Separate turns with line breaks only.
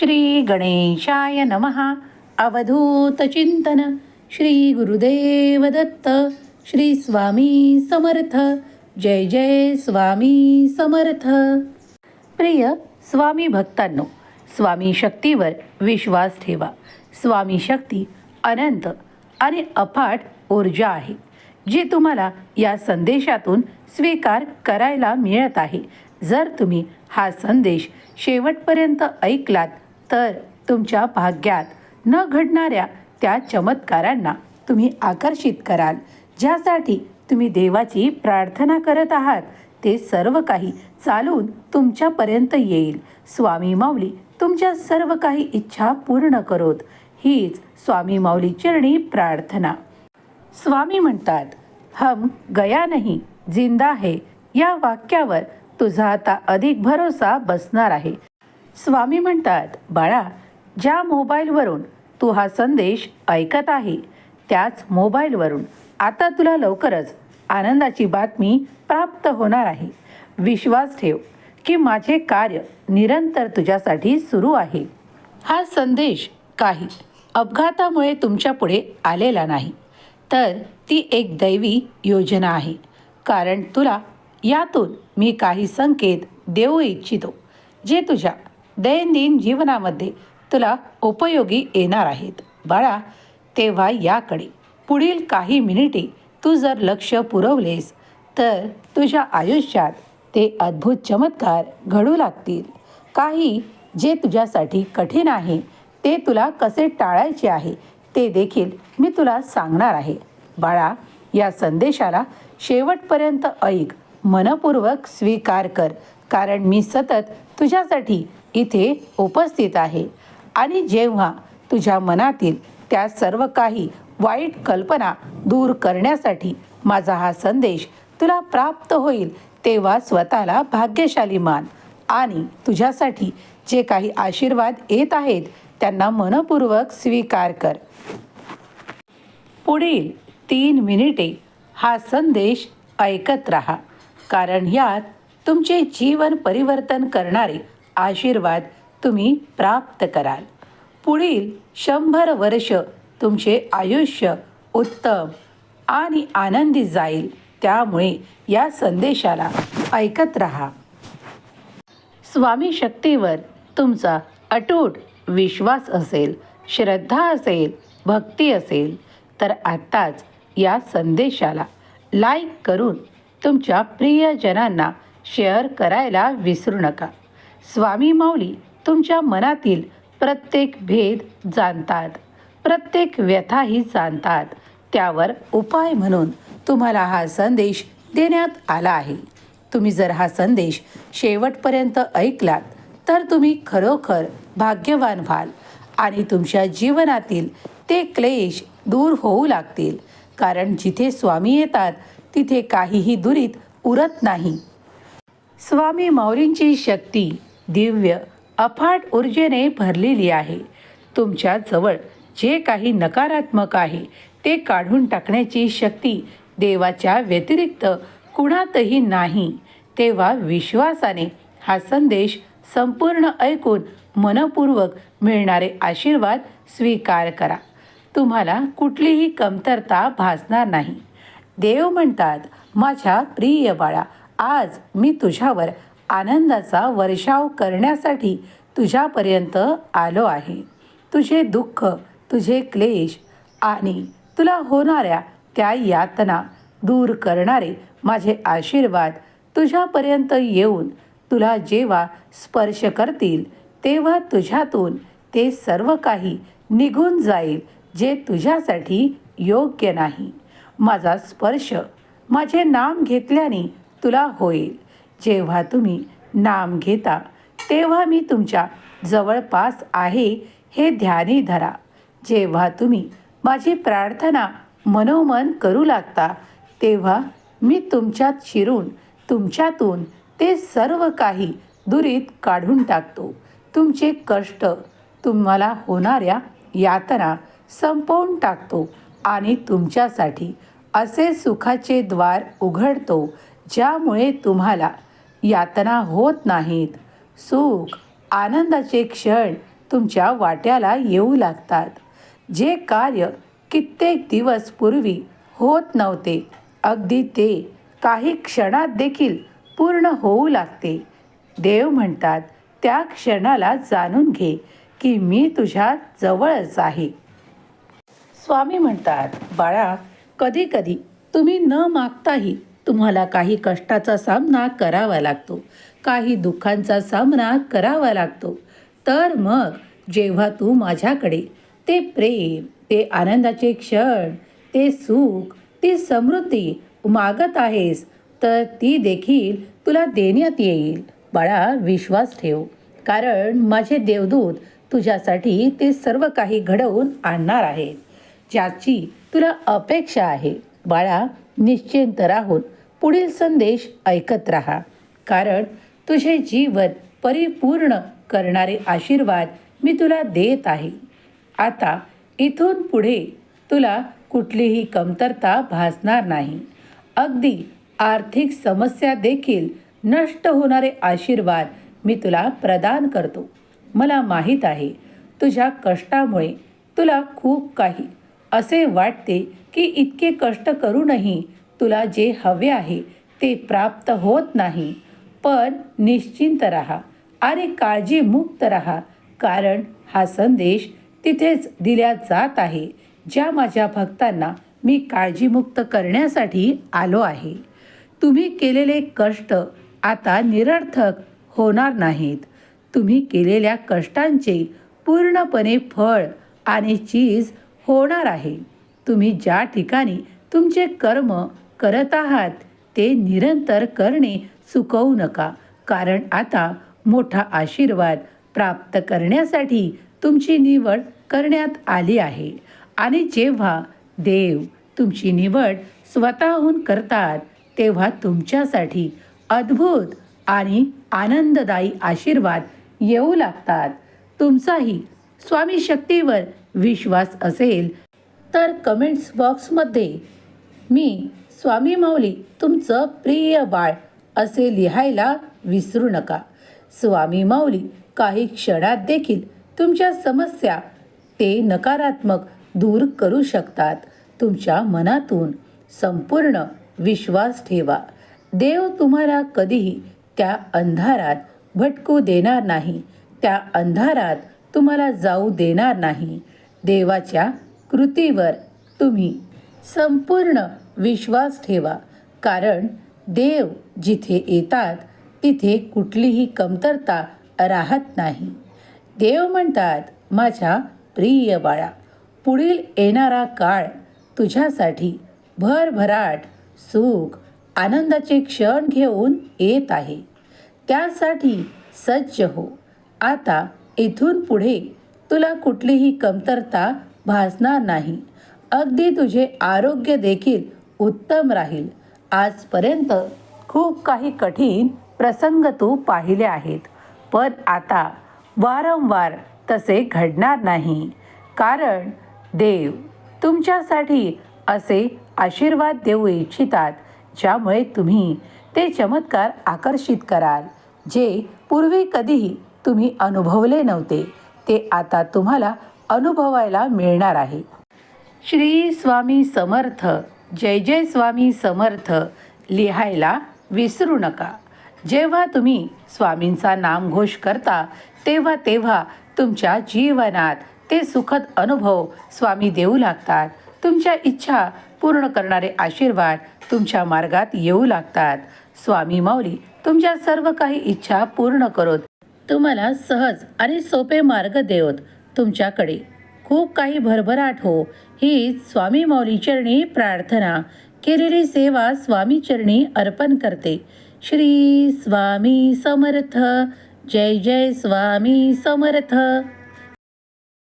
श्री गणेशाय नमः। अवधूत चिंतन। श्री गुरुदेव दत्त। श्री स्वामी समर्थ। जय जय स्वामी समर्थ। प्रिय स्वामी भक्तांनो स्वामी शक्तीवर विश्वास ठेवा. स्वामी शक्ती अनंत आणि अफाट ऊर्जा आहे जी तुम्हाला या संदेशातून स्वीकार करायला मिळत आहे. जर तुम्ही हा संदेश शेवटपर्यंत ऐकलात तर तुमच्या भाग्यात न घडणाऱ्या त्या चमत्कारांना तुम्ही आकर्षित कराल. ज्यासाठी तुम्ही देवाची प्रार्थना करत आहात ते सर्व काही चालून तुमच्यापर्यंत येईल. स्वामी माऊली तुमच्या सर्व काही इच्छा पूर्ण करोत. हीच स्वामी माऊली चरणी प्रार्थना. स्वामी म्हणतात हम गया नाही जिंदा है. या वाक्यावर तुझा आता अधिक भरोसा बसणार आहे. स्वामी म्हणतात बाळा ज्या मोबाईलवरून तू हा संदेश ऐकत आहे त्याच मोबाईलवरून आता तुला लवकरच आनंदाची बातमी प्राप्त होणार आहे. विश्वास ठेव की माझे कार्य निरंतर तुझ्यासाठी सुरू आहे. हा संदेश काही अपघातामुळे तुमच्यापुढे आलेला नाही. तर ती एक दैवी योजना आहे. कारण तुला यातून मी काही संकेत देऊ इच्छितो जे तुझ्या दैनंदिन जीवनामध्ये तुला उपयोगी येणार आहेत. बाळा तेव्हा याकडे पुढील काही मिनिटे तू जर लक्ष पुरवलेस तर तुझ्या आयुष्यात ते अद्भुत चमत्कार घडू लागतील. काही जे तुझ्यासाठी कठीण आहे ते तुला कसे टाळायचे आहे ते देखील मी तुला सांगणार आहे. बाळा या संदेशाला शेवटपर्यंत ऐक मनपूर्वक स्वीकार कर कारण मी सतत तुझ्यासाठी इथे उपस्थित आहे. आणि जेव्हा तुझ्या मनातील त्या सर्व काही वाईट कल्पना दूर करण्यासाठी माझा हा संदेश तुला प्राप्त होईल तेव्हा स्वतःला भाग्यशाली मान. आणि तुझ्यासाठी जे काही आशीर्वाद येत आहेत त्यांना मनपूर्वक स्वीकार कर. पुढील तीन मिनिटे हा संदेश ऐकत राहा. कारण यात तुमचे जीवन परिवर्तन करणारे आशीर्वाद तुम्ही प्राप्त कराल. पुढील शंभर वर्ष तुमचे आयुष्य उत्तम आणि आनंदी जाईल. त्यामुळे या संदेशाला ऐकत राहा. स्वामी शक्तीवर तुमचा अटूट विश्वास असेल श्रद्धा असेल भक्ती असेल तर आत्ताच या संदेशाला लाईक करून तुमच्या प्रियजनांना शेअर करायला विसरू नका. स्वामी माऊली तुमच्या मनातील प्रत्येक भेद जाणतात प्रत्येक व्यथाही जाणतात. त्यावर उपाय म्हणून तुम्हाला हा संदेश देण्यात आला आहे. तुम्ही जर हा संदेश शेवटपर्यंत ऐकलात तर तुम्ही खरोखर भाग्यवान व्हाल आणि तुमच्या जीवनातील ते क्लेश दूर होऊ लागतील. कारण जिथे स्वामी येतात तिथे काहीही दुरीत उरत नाही. स्वामी माऊलींची शक्ती दिव्य अफाट ऊर्जेने भरलेली आहे. तुमच्याजवळ जे काही नकारात्मक आहे ते काढून टाकण्याची शक्ती देवाच्या व्यतिरिक्त कुणातही नाही. तेव्हा विश्वासाने हा संदेश संपूर्ण ऐकून मनपूर्वक मिळणारे आशीर्वाद स्वीकार करा. तुम्हाला कुठलीही कमतरता भासणार नाही. देव म्हणतात माझ्या प्रिय बाळा आज मी तुझ्यावर आनंदाचा वर्षाव करण्यासाठी तुझ्यापर्यंत आलो आहे. तुझे दुःख तुझे क्लेश आणि तुला होणाऱ्या त्या यातना दूर करणारे माझे आशीर्वाद तुझ्यापर्यंत येऊन तुला जेव्हा स्पर्श करतील तेव्हा तुझ्यातून ते सर्व काही निघून जाईल जे तुझ्यासाठी योग्य नाही. माझा स्पर्श माझे नाम घेतल्याने तुला होईल. जेव्हा तुम्ही नाम घेता तेव्हा मी तुमच्या जवळपास आहे हे ध्यानी धरा. जेव्हा तुम्ही माझी प्रार्थना मनोमन करू लागता तेव्हा मी तुमच्यात शिरून तुमच्यातून ते सर्व काही दुरीत काढून टाकतो. तुमचे कष्ट तुम्हाला होणाऱ्या यातना संपवून टाकतो आणि तुमच्यासाठी असे सुखाचे द्वार उघडतो ज्यामुळे तुम्हाला यातना होत नाहीत. सुख आनंदाचे क्षण तुमच्या वाट्याला येऊ लागतात. जे कार्य कित्येक दिवस पूर्वी होत नव्हते अगदी ते काही क्षणात देखील पूर्ण होऊ लागते. देव म्हणतात त्या क्षणाला जाणून घे की मी तुझ्या जवळच आहे. स्वामी म्हणतात बाळा कधी कधी तुम्ही न मागताही तुम्हाला काही कष्टाचा सामना करावा लागतो. काही दुःखांचा सामना करावा लागतो. तर मग जेव्हा तू माझ्याकडे ते प्रेम ते आनंदाचे क्षण ते सुख ती समृद्धी मागत आहेस तर ती देखील तुला देण्यात येईल. बाळा विश्वास ठेव. कारण माझे देवदूत तुझ्यासाठी ते सर्व काही घडवून आणणार आहेत. ज्याची तुला अपेक्षा आहे. बाळा निश्चिंत राहून पुढील संदेश ऐकत राहा. कारण तुझे जीवन परिपूर्ण करणारे आशीर्वाद मी तुला देत आहे. आता इथून पुढे तुला कुठलीही कमतरता भासणार नाही. अगदी आर्थिक समस्या देखील नष्ट होणारे आशीर्वाद मी तुला प्रदान करतो. मला माहीत आहे तुझ्या कष्टामुळे तुला खूप काही असे वाटते की इतके कष्ट करूनही तुला जे हवे आहे ते प्राप्त होत नाही. पण निश्चिंत राहा आणि काळजीमुक्त राहा कारण हा संदेश तिथेच दिल्या जात आहे ज्या माझ्या भक्तांना मी काळजीमुक्त करण्यासाठी आलो आहे. तुम्ही केलेले कष्ट आता निरर्थक होणार नाहीत. तुम्ही केलेल्या कष्टांचे पूर्णपणे फळ आणि चीज होणार आहे. तुम्ही ज्या ठिकाणी तुमचे कर्म करत आहात ते निरंतर करणे चुकवू नका. कारण आता मोठा आशीर्वाद प्राप्त करण्यासाठी तुमची निवड करण्यात आली आहे. आणि जेव्हा देव तुमची निवड स्वतःहून करतात तेव्हा तुमच्यासाठी अद्भुत आणि आनंददायी आशीर्वाद येऊ लागतात. तुमचाही स्वामी शक्तीवर विश्वास असेल तर कमेंट्स बॉक्समध्ये मी स्वामी माऊली तुमचं प्रिय बाळ असे लिहायला विसरू नका. स्वामी माऊली काही क्षणात देखील तुमच्या समस्या ते नकारात्मक दूर करू शकतात. तुमच्या मनातून संपूर्ण विश्वास ठेवा. देव तुम्हाला कधीही त्या अंधारात भटकू देणार नाही. त्या अंधारात तुम्हाला जाऊ देणार नाही. देवाच्या कृतीवर तुम्ही संपूर्ण विश्वास ठेवा. कारण देव जिथे येतात तिथे कुठलीही कमतरता राहत नाही. देव म्हणतात माझ्या प्रिय बाळा पुढील येणारा काळ तुझ्यासाठी भरभराट सुख आनंदाचे क्षण घेऊन येत आहे. त्यासाठी सज्ज हो. आता इथून पुढे तुला कुठलीही कमतरता भासणार नाही. अगदी तुझे आरोग्य देखील उत्तम राहील. आजपर्यंत खूप काही कठीण प्रसंग तू पाहिले आहेत. पण आता वारंवार तसे घडणार नाही. कारण देव तुमच्यासाठी असे आशीर्वाद देऊ इच्छितात ज्यामुळे तुम्ही ते चमत्कार आकर्षित कराल जे पूर्वी कधीही तुम्ही अनुभवले नव्हते. ते आता तुम्हाला अनुभवायला मिळणार आहे. श्री स्वामी समर्थ जय जय स्वामी समर्थ लिहायला विसरू नका. जेव्हा तुम्ही स्वामींचा नामघोष करता तेव्हा तेव्हा तुमच्या जीवनात ते सुखद अनुभव स्वामी देऊ लागतात. तुमच्या इच्छा पूर्ण करणारे आशीर्वाद तुमच्या मार्गात येऊ लागतात. स्वामी माऊली तुमच्या सर्व काही इच्छा पूर्ण करोत तुम्हाला सहज आणि सोपे मार्ग देवत. तुमच्याकडे खूप काही भरभराट हो. ही स्वामी मौलीचरणी प्रार्थना केलेली सेवा स्वामी चरणी अर्पण करते. श्री स्वामी समर्थ. जय जय स्वामी समर्थ.